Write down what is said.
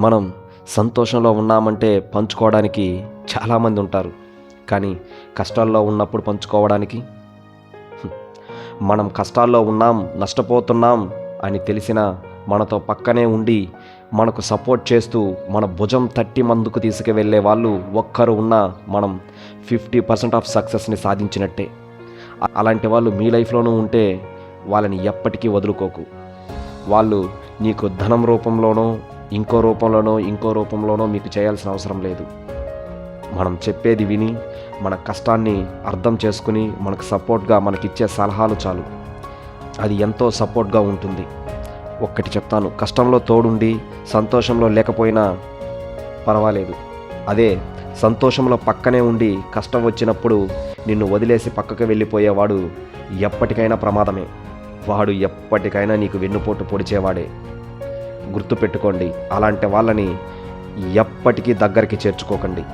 మనం సంతోషంలో ఉన్నామంటే పంచుకోవడానికి చాలామంది ఉంటారు. కానీ కష్టాల్లో ఉన్నప్పుడు పంచుకోవడానికి? మనం కష్టాల్లో ఉన్నాం నష్టపోతున్నాం అని తెలిసిన మనతో పక్కనే ఉండి మనకు సపోర్ట్ చేస్తూ మన భుజం తట్టి మందుకు తీసుకువెళ్ళే వాళ్ళు ఒక్కరు ఉన్నా మనం ఫిఫ్టీ పర్సెంట్ ఆఫ్ సక్సెస్ని సాధించినట్టే. అలాంటి వాళ్ళు మీ లైఫ్లోనూ ఉంటే వాళ్ళని ఎప్పటికీ వదులుకోకు. వాళ్ళు నీకు ధనం రూపంలోనో ఇంకో రూపంలోనో ఇంకో రూపంలోనో మీకు చేయాల్సిన అవసరం లేదు. మనం చెప్పేది విని మన కష్టాన్ని అర్థం చేసుకుని మనకు సపోర్ట్గా మనకిచ్చే సలహాలు చాలు. అది ఎంతో సపోర్ట్గా ఉంటుంది. ఒక్కటి చెప్తాను కష్టంలో తోడుండి సంతోషంలో లేకపోయినా పర్వాలేదు. అదే సంతోషంలో పక్కనే ఉండి కష్టం వచ్చినప్పుడు నిన్ను వదిలేసి పక్కకు వెళ్ళిపోయేవాడు ఎప్పటికైనా ప్రమాదమే. వాడు ఎప్పటికైనా నీకు వెన్నుపోటు పొడిచేవాడే. గుర్తుపెట్టుకోండి. అలాంటి వాళ్ళని ఎప్పటికీ దగ్గరికి చేర్చుకోకండి.